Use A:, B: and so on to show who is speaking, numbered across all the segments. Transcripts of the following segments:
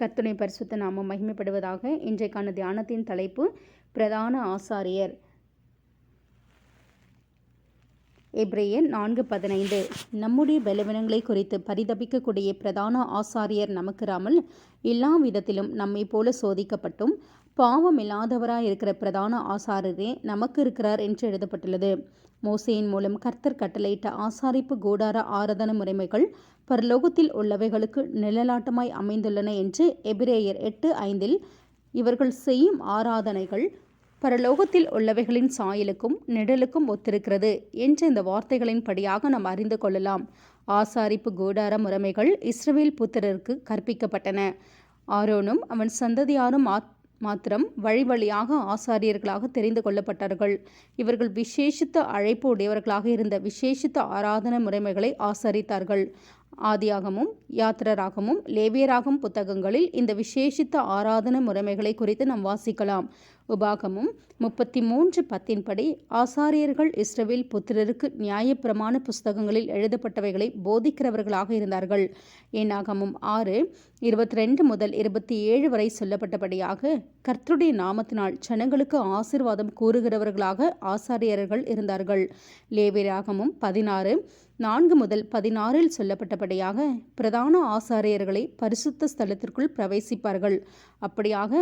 A: கத்துணை பரிசுத்த நாம மகிமைப்படுவதாக இன்றைக்கான தியானத்தின் தலைப்பு பிரதான ஆசாரியர். எப்ரேயர் நான்கு பதினைந்து. நம்முடைய பலவீனங்களை குறித்து பரிதபிக்கக்கூடிய பிரதான ஆசாரியர் நமக்கிராமல் எல்லா விதத்திலும் நம்மை போல சோதிக்கப்பட்டும் பாவம் இல்லாதவராக இருக்கிற பிரதான ஆசாரரே நமக்கு இருக்கிறார் என்று எழுதப்பட்டுள்ளது. மோசையின் மூலம் கர்த்தர் கட்டளையிட்ட ஆசாரிப்பு கூடார ஆராதன முறைமைகள் பரலோகத்தில் உள்ளவைகளுக்கு நிழலாட்டமாய் அமைந்துள்ளன என்று எபிரேயர் எட்டு ஐந்தில் இவர்கள் செய்யும் ஆராதனைகள் பரலோகத்தில் உள்ளவைகளின் சாயலுக்கும் நிழலுக்கும் ஒத்திருக்கிறது என்று இந்த வார்த்தைகளின் படியாக நாம் அறிந்து கொள்ளலாம். ஆசாரிப்பு கூடார முறைமைகள் இஸ்ரவேல் புத்திரருக்கு கற்பிக்கப்பட்டன. ஆரோனும் அவன் சந்ததியாரும் ஆத் மாத்திரம் வழி வழியாக ஆசாரியர்களாக தெரிந்து கொள்ளப்பட்டார்கள். இவர்கள் விசேஷித்த அழைப்பு உடையவர்களாக இருந்த விசேஷித்த ஆராதன முறைமைகளை ஆசரித்தார்கள். ஆதியாகமும் யாத்திரராகமும் லேவியராகும் புத்தகங்களில் இந்த விசேஷித்த ஆராதன முறைமைகளை குறித்து நாம் வாசிக்கலாம். உபாகமும் முப்பத்தி மூன்று பத்தின்படி ஆசாரியர்கள் இஸ்ரவேல் புத்திரருக்கு நியாயப்பிரமாண புஸ்தகங்களில் எழுதப்பட்டவைகளை போதிக்கிறவர்களாக இருந்தார்கள். ஏனாகமும் ஆறு இருபத்தி ரெண்டு முதல் இருபத்தி ஏழு வரை சொல்லப்பட்டபடியாக கர்த்தருடைய நாமத்தினால் ஜனங்களுக்கு ஆசிர்வாதம் கூறுகிறவர்களாக ஆசாரியர்கள் இருந்தார்கள். லேவியராகமும் பதினாறு நான்கு முதல் பதினாறில் சொல்லப்பட்டபடியாக பிரதான ஆசாரியர்களை பரிசுத்த ஸ்தலத்திற்குள் பிரவேசிப்பார்கள். அப்படியாக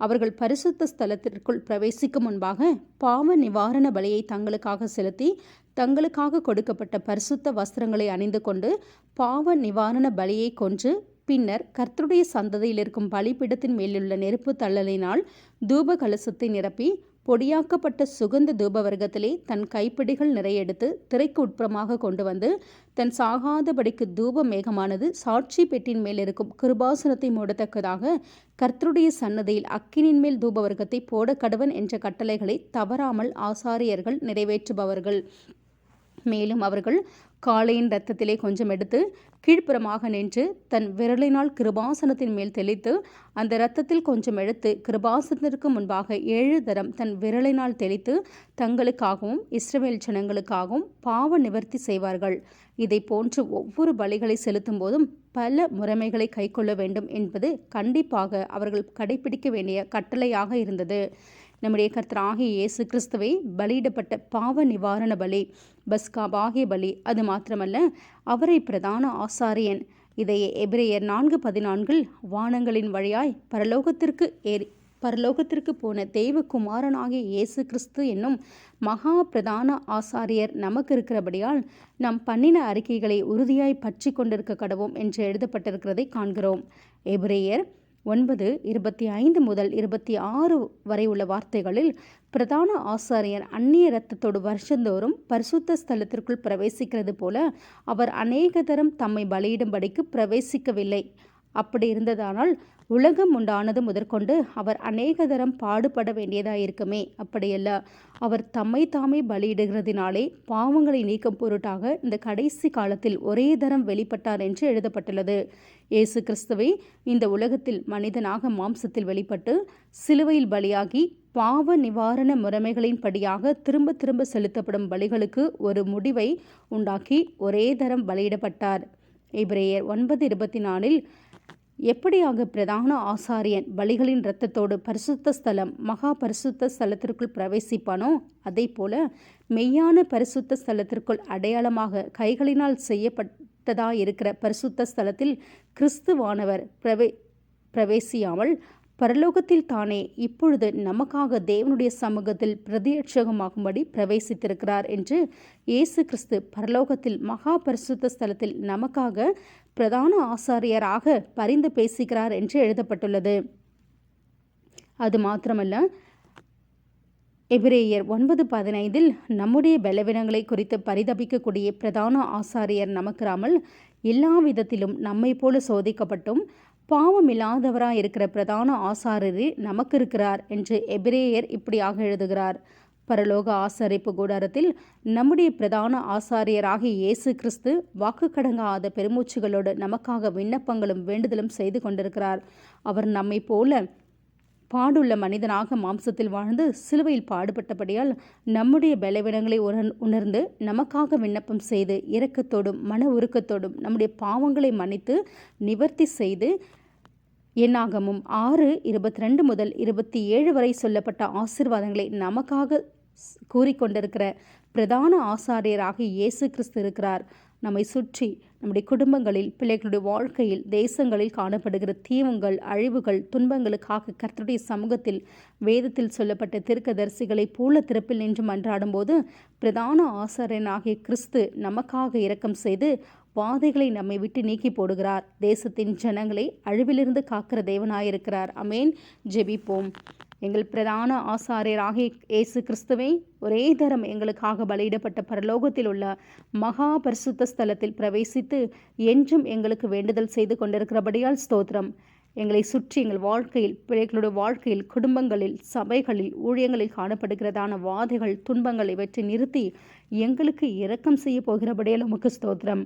A: அவர்கள் பரிசுத்த ஸ்தலத்திற்குள் பிரவேசிக்கும் முன்பாக பாவ நிவாரண பலியை தங்களுக்காக செலுத்தி தங்களுக்காக கொடுக்கப்பட்ட பரிசுத்த வஸ்திரங்களை அணிந்து கொண்டு பாவ நிவாரண பலியை கொன்று பின்னர் கர்த்தருடைய சந்ததியில் இருக்கும் பலிப்பிடத்தின் மேலுள்ள நெருப்பு தள்ளலினால் தூப கலசத்தை நிரப்பி பொடியாக்கப்பட்ட சுகந்த தூபவர்க்கத்திலே தன் கைப்பிடிகள் நிறைய எடுத்து திரைக்கு உட்புறமாக கொண்டு வந்து தன் சாகாதபடிக்கு தூப மேகமானது சாட்சி பெட்டின் மேல் இருக்கும் கிருபாசனத்தை மூடத்தக்கதாக கர்த்தருடைய சன்னதியில் அக்கினின் மேல் தூபவர்க்கத்தை போட கடவன் என்ற கட்டளைகளை தவறாமல் ஆசாரியர்கள் நிறைவேற்றுபவர்கள். மேலும் அவர்கள் காளையின் ரத்தத்திலே கொஞ்சம் எடுத்து கீழ்ப்புறமாக நின்று தன் விரலினால் கிருபாசனத்தின் மேல் தெளித்து அந்த இரத்தத்தில் கொஞ்சம் எடுத்து கிருபாசனத்திற்கு முன்பாக ஏழு தரம் தன் விரலினால் தெளித்து தங்களுக்காகவும் இஸ்ரவேல் ஜனங்களுக்காகவும் பாவ நிவர்த்தி செய்வார்கள். இதை போன்று ஒவ்வொரு பலிகளை செலுத்தும் போதும் பல முறைமைகளை கைக்கொள்ள வேண்டும் என்பது கண்டிப்பாக அவர்கள் கடைபிடிக்க வேண்டிய கட்டளையாக இருந்தது. நம்முடைய கர்த்தராகிய இயேசு கிறிஸ்துவை பலியிடப்பட்ட பாவ நிவாரண பலி பஸ்காபாகிய பலி அது மாத்திரமல்ல அவரை பிரதான ஆசாரியன். இதை எபிரேயர் நான்கு பதினான்கில் வானங்களின் வழியாய் பரலோகத்திற்கு ஏறி பரலோகத்திற்கு போன தெய்வகுமாரனாகிய இயேசு கிறிஸ்து என்னும் மகா பிரதான ஆசாரியர் நமக்கு இருக்கிறபடியால் நாம் பண்ணின அறிக்கைகளை உறுதியாய் பற்றி கொண்டிருக்க கடவோம் என்று எழுதப்பட்டிருக்கிறதை காண்கிறோம். எபிரேயர் ஒன்பது இருபத்தி ஐந்து முதல் இருபத்தி ஆறு வரை உள்ள வார்த்தைகளில் பிரதான ஆசாரியர் அந்நிய இரத்தத்தோடு வருஷந்தோறும் பரிசுத்த ஸ்தலத்திற்குள் பிரவேசிக்கிறது போல அவர் அநேக தரம் தம்மை பலியிடும்படிக்கு பிரவேசிக்கவில்லை. அப்படி இருந்ததானால் உலகம் உண்டானது முதற்கொண்டு அவர் அநேக தரம் பாடுபட வேண்டியதாயிருக்குமே அப்படியல்ல. அவர் தம்மை தாமே பலியிடுகிறதினாலே பாவங்களை நீக்கும் பொருட்டாக இந்த கடைசி காலத்தில் ஒரே தரம் வெளிப்பட்டார் என்று எழுதப்பட்டுள்ளது. இயேசு கிறிஸ்துவை இந்த உலகத்தில் மனிதனாக மாம்சத்தில் வெளிப்பட்டு சிலுவையில் பலியாகி பாவ நிவாரண முறைமைகளின் படியாக திரும்ப திரும்ப செலுத்தப்படும் பலிகளுக்கு ஒரு முடிவை உண்டாக்கி ஒரே தரம் பலியிடப்பட்டார். இப்ரேயர் ஒன்பது இருபத்தி நாலில் எப்படியாக பிரதான ஆசாரியன் பலிகளின் இரத்தத்தோடு பரிசுத்த ஸ்தலம் மகா பரிசுத்த ஸ்தலத்திற்குள் பிரவேசிப்பானோ? அதே போல மெய்யான பரிசுத்த ஸ்தலத்திற்குள் அடையாளமாக கைகளினால் செய்யப்பட்டதாக இருக்கிற பரிசுத்த ஸ்தலத்தில் கிறிஸ்துவானவர் பிரவே பிரவேசியாமல் பரலோகத்தில் தானே இப்பொழுது நமக்காக தேவனுடைய சமூகத்தில் பிரதியட்சகமாகும்படி பிரவேசித்திருக்கிறார் என்று இயேசு கிறிஸ்து பரலோகத்தில் மகா பரிசுத்த ஸ்தலத்தில் நமக்காக பிரதான ஆசாரியராக பரிந்து பேசுகிறார் என்று எழுதப்பட்டுள்ளது. அது மாத்திரமல்ல எபிரேயர் ஒன்பது பதினைந்தில் நம்முடைய பலவீனங்களை குறித்து பரிதபிக்கக்கூடிய பிரதான ஆசாரியர் நமக்கிறாமல் எல்லா விதத்திலும் நம்மை போல சோதிக்கப்பட்டும் பாவம் இல்லாதவராக இருக்கிற பிரதான ஆசாரியரே நமக்கு இருக்கிறார் என்று எபிரேயர் இப்படியாக எழுதுகிறார். பரலோக ஆசரிப்பு கூடாரத்தில் நம்முடைய பிரதான ஆசாரியராகிய இயேசு கிறிஸ்து வாக்கு கடங்காத பெருமூச்சுகளோடு நமக்காக விண்ணப்பங்களும் வேண்டுதலும் செய்து கொண்டிருக்கிறார். அவர் நம்மை போல பாடுள்ள மனிதனாக மாம்சத்தில் வாழ்ந்து சிலுவையில் பாடுபட்டபடியால் நம்முடைய பலவீனங்களை உணர்ந்து நமக்காக விண்ணப்பம் செய்து இரக்கத்தோடும் மன உருக்கத்தோடும் நம்முடைய பாவங்களை மன்னித்து நிவர்த்தி செய்து என்னாகமும் ஆறு இருபத்தி ரெண்டு முதல் இருபத்தி ஏழு வரை சொல்லப்பட்ட ஆசிர்வாதங்களை நமக்காக ஸ்- கூறிக்கொண்டிருக்கிற பிரதான ஆசாரியராக இயேசு கிறிஸ்து இருக்கிறார். நம்மை சுற்றி நம்முடைய குடும்பங்களில் பிள்ளைகளுடைய வாழ்க்கையில் தேசங்களில் காணப்படுகிற தீவுங்கள் அழிவுகள் துன்பங்களுக்காக கர்த்தருடைய சமூகத்தில் வேதத்தில் சொல்லப்பட்ட தீர்க்கதரிசிகளைப் போல திறப்பில் நின்று மன்றாடும்போது பிரதான ஆசாரியனாகிய கிறிஸ்து நமக்காக இரக்கம் செய்து வாதைகளை நம்மை விட்டு நீக்கி போடுகிறார். தேசத்தின் ஜனங்களை அழிவிலிருந்து காக்கிற தேவனாயிருக்கிறார். அமேன். ஜெபிப்போம். எங்கள் பிரதான ஆசாரியராகிய இயேசு கிறிஸ்துவை ஒரே தரம் எங்களுக்காக பலியிடப்பட்ட பரலோகத்தில் உள்ள மகா பரிசுத்த ஸ்தலத்தில் பிரவேசித்து என்றும் எங்களுக்கு வேண்டுதல் செய்து கொண்டிருக்கிறபடியால் ஸ்தோத்திரம். எங்களை சுற்றி எங்கள் வாழ்க்கையில் பிள்ளைகளுடைய வாழ்க்கையில் குடும்பங்களில் சபைகளில் ஊழியங்களில் காணப்படுகிறதான வாதைகள் துன்பங்கள் இவற்றை நிறுத்தி எங்களுக்கு இரக்கம் செய்ய போகிறபடியால் உமக்கு ஸ்தோத்திரம்.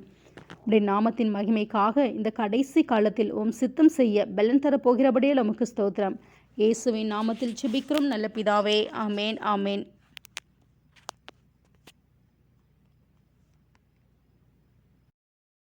A: உடைய நாமத்தின் மகிமைக்காக இந்த கடைசி காலத்தில் உம் சித்தம் செய்ய பலன் தரப்போகிறபடியால் உமக்கு ஸ்தோத்திரம். இயேசுவின் நாமத்தில் ஜெபிக்கிறோம். நல்ல பிதாவே ஆமேன் ஆமேன்.